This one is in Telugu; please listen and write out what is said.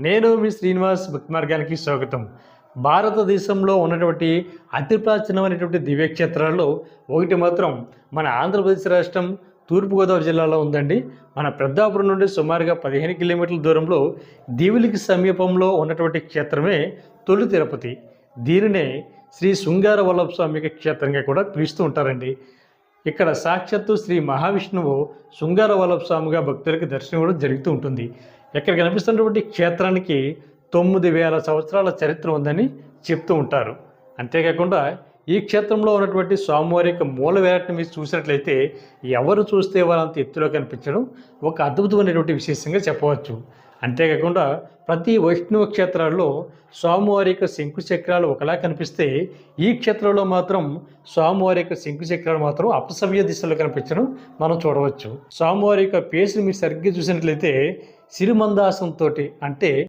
నేను మీ శ్రీనివాస్ భక్తి మార్గానికి స్వాగతం. భారతదేశంలో ఉన్నటువంటి అతి ప్రాచీనమైనటువంటి దివ్యక్షేత్రాల్లో ఒకటి మాత్రం మన ఆంధ్రప్రదేశ్ రాష్ట్రం తూర్పుగోదావరి జిల్లాలో ఉందండి. మన పెద్దాపురం నుండి సుమారుగా పదిహేను కిలోమీటర్ల దూరంలో దీవులికి సమీపంలో ఉన్నటువంటి క్షేత్రమే తొలి తిరుపతి. దీనినే శ్రీ శృంగార వల్లభ స్వామి క్షేత్రంగా కూడా పిలుస్తూ ఉంటారండి. ఇక్కడ సాక్షాత్తు శ్రీ మహావిష్ణువు శృంగార వల్లభ స్వామిగా భక్తులకు దర్శనం కూడా జరుగుతూ ఉంటుంది. ఇక్కడ కనిపిస్తున్నటువంటి క్షేత్రానికి తొమ్మిది వేల సంవత్సరాల చరిత్ర ఉందని చెప్తూ ఉంటారు. అంతేకాకుండా ఈ క్షేత్రంలో ఉన్నటువంటి స్వామివారి యొక్క మూల వేటని మీరు చూసినట్లయితే ఎవరు చూస్తే వాళ్ళంత ఎత్తులో కనిపించడం ఒక అద్భుతమైనటువంటి విశేషంగా చెప్పవచ్చు. అంతేకాకుండా ప్రతి వైష్ణవ క్షేత్రాల్లో స్వామివారి యొక్క శంకు చక్రాలు ఒకలా కనిపిస్తే ఈ క్షేత్రంలో మాత్రం స్వామివారి యొక్క శంకు చక్రాలు మాత్రం అపసవ్య దిశలో కనిపించడం మనం చూడవచ్చు. స్వామివారి యొక్క పేసుని మీరు సరిగ్గా చూసినట్లయితే సిరిమందాసంతో అంటే